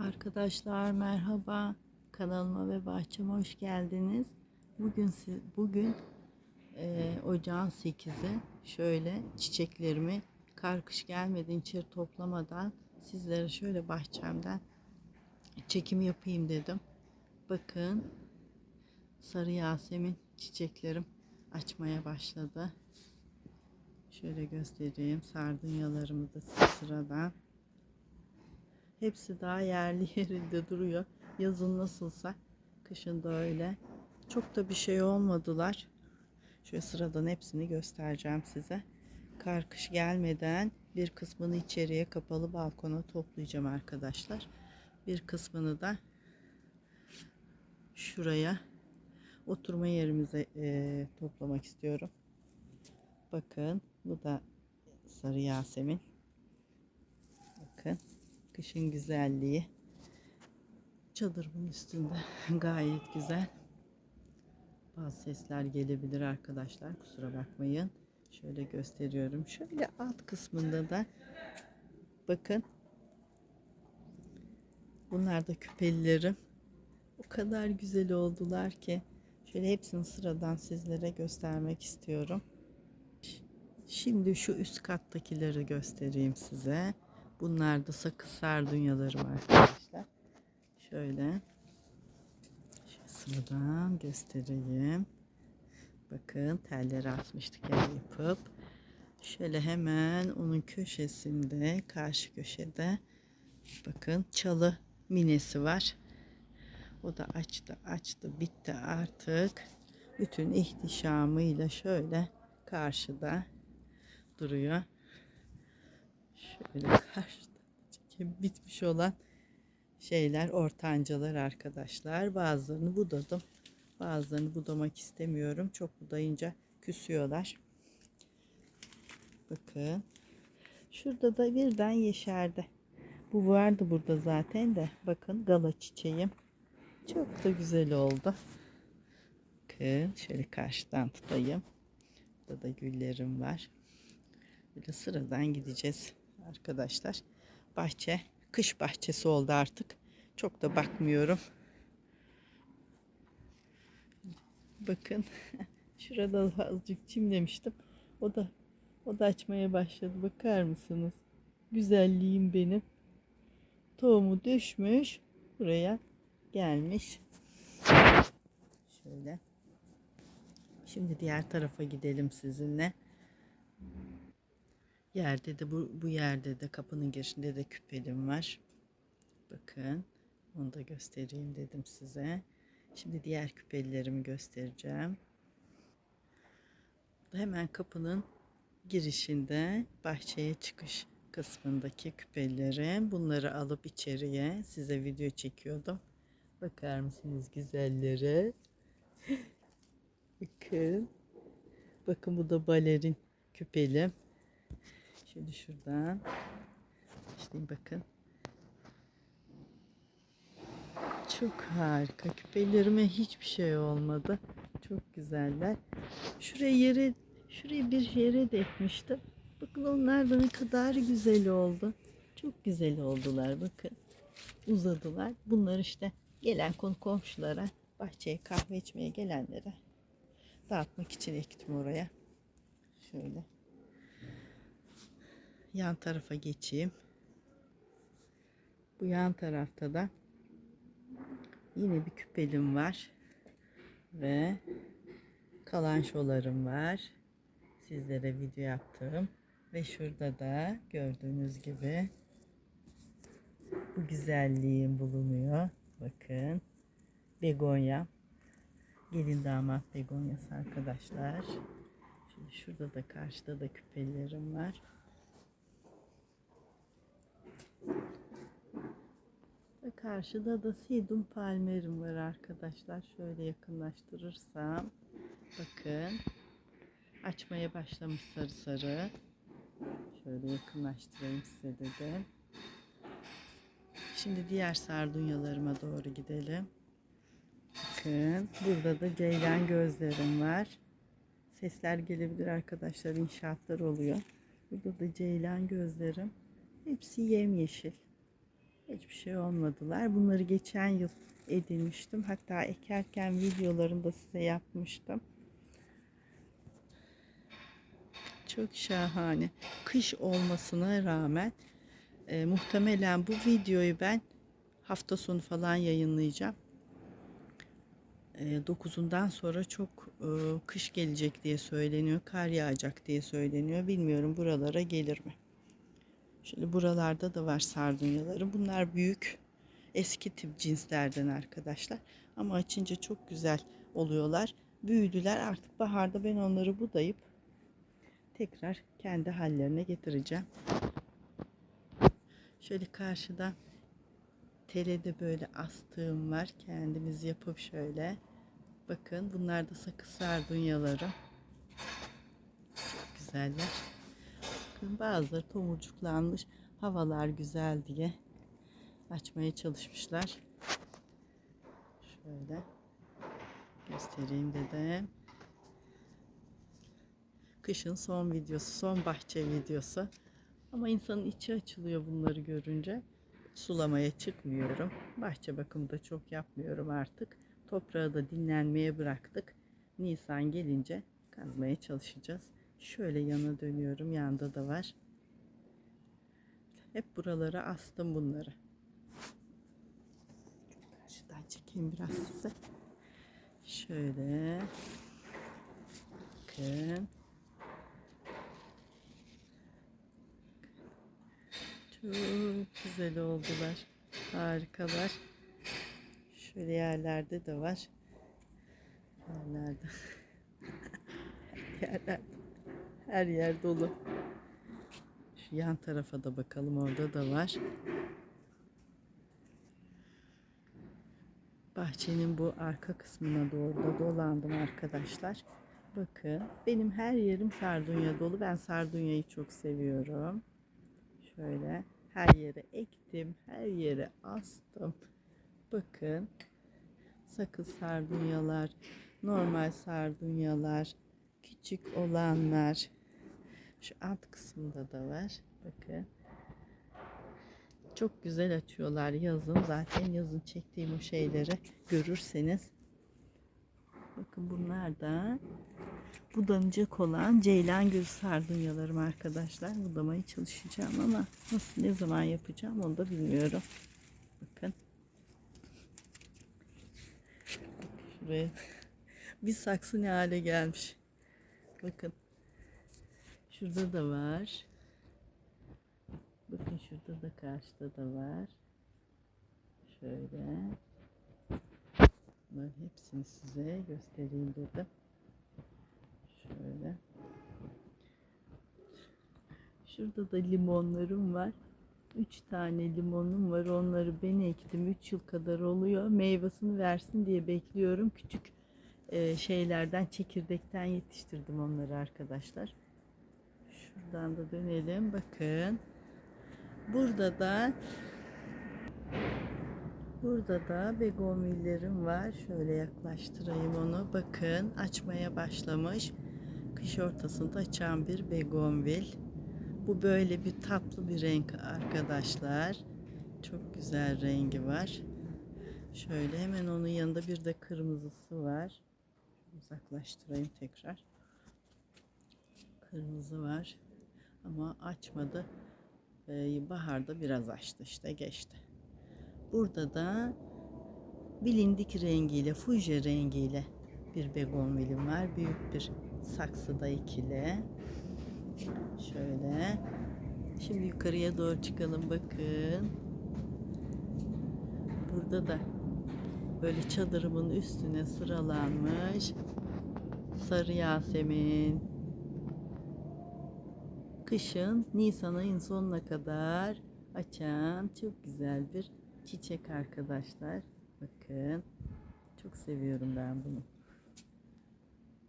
Arkadaşlar merhaba. Kanalıma ve bahçeme hoş geldiniz. Bugün bugün e, ocağın 8'i şöyle çiçeklerimi kar kış gelmeden içeri toplamadan sizlere şöyle bahçemden çekim yapayım dedim. Bakın sarı yasemin çiçeklerim açmaya başladı. Şöyle göstereyim sardunyalarımı da sıradan. Hepsi daha yerli yerinde duruyor. Yazın nasılsa kışın da öyle. Çok da bir şey olmadılar. Şöyle sıradan hepsini göstereceğim size. Kar kış gelmeden bir kısmını içeriye kapalı balkona toplayacağım arkadaşlar. Bir kısmını da şuraya oturma yerimize e, toplamak istiyorum. Bakın bu da sarı yasemin. Bakın kışın güzelliği. Çadırımın üstünde gayet güzel. Bazı sesler gelebilir arkadaşlar. Kusura bakmayın. Şöyle gösteriyorum. Şöyle alt kısmında da bakın. Bunlar da küpelilerim. O kadar güzel oldular ki. Şöyle hepsini sıradan sizlere göstermek istiyorum. Şimdi şu üst kattakileri göstereyim size. Bunlar da sakız sardunyalarım arkadaşlar. Şöyle. Şu sıradan göstereyim. Bakın telleri asmıştık yer yapıp. Şöyle hemen onun köşesinde karşı köşede bakın çalı minesi var. O da açtı açtı bitti artık. Bütün ihtişamıyla şöyle karşıda duruyor. Şöyle karşıda çekim bitmiş olan şeyler ortancalar arkadaşlar. Bazılarını budadım. Bazılarını budamak istemiyorum. Çok budayınca küsüyorlar. Bakın. Şurada da birden yeşerdi. Bu vardı burada zaten de. Bakın gala çiçeğim. Çok da güzel oldu. Bakın şöyle karşıdan tutayım. Burada da güllerim var. Böyle sıradan gideceğiz arkadaşlar. Bahçe kış bahçesi oldu artık. Çok da bakmıyorum. Bakın şurada azıcık çimlemiştim. O da o da açmaya başladı. Bakar mısınız? Güzelliğim benim. Tohumu düşmüş. Buraya gelmiş. Şöyle. Şimdi diğer tarafa gidelim sizinle. Yerde de bu, bu yerde de kapının girişinde de küpelim var. Bakın. Onu da göstereyim dedim size. Şimdi diğer küpelilerimi göstereceğim. Hemen kapının girişinde bahçeye çıkış kısmındaki küpelerim. Bunları alıp içeriye size video çekiyordum. Bakar mısınız güzellere? Bakın. Bakın bu da balerin küpelim. Şimdi şuradan başlayayım bakın. Çok harika. Küpelerime hiçbir şey olmadı. Çok güzeller. Şuraya yere şuraya bir yere dekmiştim. Bakın onlar da ne kadar güzel oldu. Çok güzel oldular bakın. Uzadılar. Bunlar işte gelen konu komşulara, bahçeye kahve içmeye gelenlere dağıtmak için ektim oraya. Şöyle. Yan tarafa geçeyim. Bu yan tarafta da yine bir küpelim var. Ve kalançolarım var. Sizlere video yaptım. Ve şurada da gördüğünüz gibi bu güzelliğim bulunuyor. Bakın. Begonya. Gelin damat begonyası arkadaşlar. Şimdi şurada da karşıda da küpelerim var. Ve karşıda da sidum palmerim var arkadaşlar. Şöyle yakınlaştırırsam bakın açmaya başlamış sarı sarı. Şöyle yakınlaştırayım size dedim. Şimdi diğer sardunyalarıma doğru gidelim. Bakın burada da ceylan gözlerim var. Sesler gelebilir arkadaşlar inşaatlar oluyor. Burada da ceylan gözlerim. Hepsi yemyeşil. Hiçbir şey olmadılar. Bunları geçen yıl edinmiştim. Hatta ekerken videolarını da size yapmıştım. Çok şahane. Kış olmasına rağmen e, muhtemelen bu videoyu ben hafta sonu falan yayınlayacağım. E, 9'undan sonra çok e, kış gelecek diye söyleniyor. Kar yağacak diye söyleniyor. Bilmiyorum buralara gelir mi? Şöyle buralarda da var sardunyaları. Bunlar büyük eski tip cinslerden arkadaşlar. Ama açınca çok güzel oluyorlar. Büyüdüler. Artık baharda ben onları budayıp tekrar kendi hallerine getireceğim. Şöyle karşıdan telede böyle astığım var. Kendimiz yapıp şöyle. Bakın bunlar da sakız sardunyaları. Çok güzeller. Bazıları tomurcuklanmış. Havalar güzel diye açmaya çalışmışlar. Şöyle göstereyim dedim. Kışın son videosu, son bahçe videosu. Ama insanın içi açılıyor bunları görünce. Sulamaya çıkmıyorum. Bahçe bakımı da çok yapmıyorum artık. Toprağı da dinlenmeye bıraktık. Nisan gelince kazmaya çalışacağız. Şöyle yana dönüyorum. Yanda da var. Hep buralara astım bunları. Karşıdan çekeyim biraz size. Şöyle. Bakın. Çok güzel oldular. Harikalar. Şöyle yerlerde de var. Yerlerde. Yerlerde. Her yer dolu. Şu yan tarafa da bakalım. Orada da var. Bahçenin bu arka kısmına doğru da dolandım arkadaşlar. Bakın benim her yerim sardunya dolu. Ben sardunyayı çok seviyorum. Şöyle her yere ektim, her yere astım. Bakın sakız sardunyalar, normal sardunyalar, küçük olanlar. Şu alt kısımda da var. Bakın. Çok güzel açıyorlar yazın. Zaten yazın çektiğim o şeyleri görürseniz. Bakın bunlar da budanacak olan ceylan gözü sardunyalarım arkadaşlar. Budamaya çalışacağım ama nasıl ne zaman yapacağım onu da bilmiyorum. Bakın. Şuraya bir saksı ne hale gelmiş. Bakın. Şurada da var. Bakın şurada da karşıda da var. Şöyle. Bunların hepsini size göstereyim dedim. Şöyle. Şurada da limonlarım var. Üç tane limonum var. Onları ben ektim. Üç yıl kadar oluyor. Meyvasını versin diye bekliyorum. Küçük e, şeylerden, çekirdekten yetiştirdim onları arkadaşlar. Şuradan da dönelim. Bakın. Burada da Burada da begonvillerim var. Şöyle yaklaştırayım onu. Bakın açmaya başlamış. Kış ortasında açan bir begonvil. Bu böyle bir tatlı bir renk arkadaşlar. Çok güzel rengi var. Şöyle hemen onun yanında bir de kırmızısı var. Uzaklaştırayım tekrar. Kırmızı var. Ama açmadı. Ee, baharda biraz açtı işte geçti. Burada da bilindik rengiyle, fuje rengiyle bir begonvilim var. Büyük bir saksıda ikili. Şöyle. Şimdi yukarıya doğru çıkalım bakın. Burada da böyle çadırımın üstüne sıralanmış sarı yasemin. Kışın Nisan ayın sonuna kadar açan çok güzel bir çiçek arkadaşlar. Bakın. Çok seviyorum ben bunu.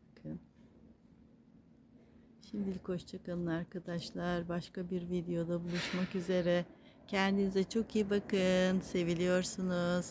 Bakın. Şimdilik hoşçakalın arkadaşlar. Başka bir videoda buluşmak üzere. Kendinize çok iyi bakın. Seviliyorsunuz.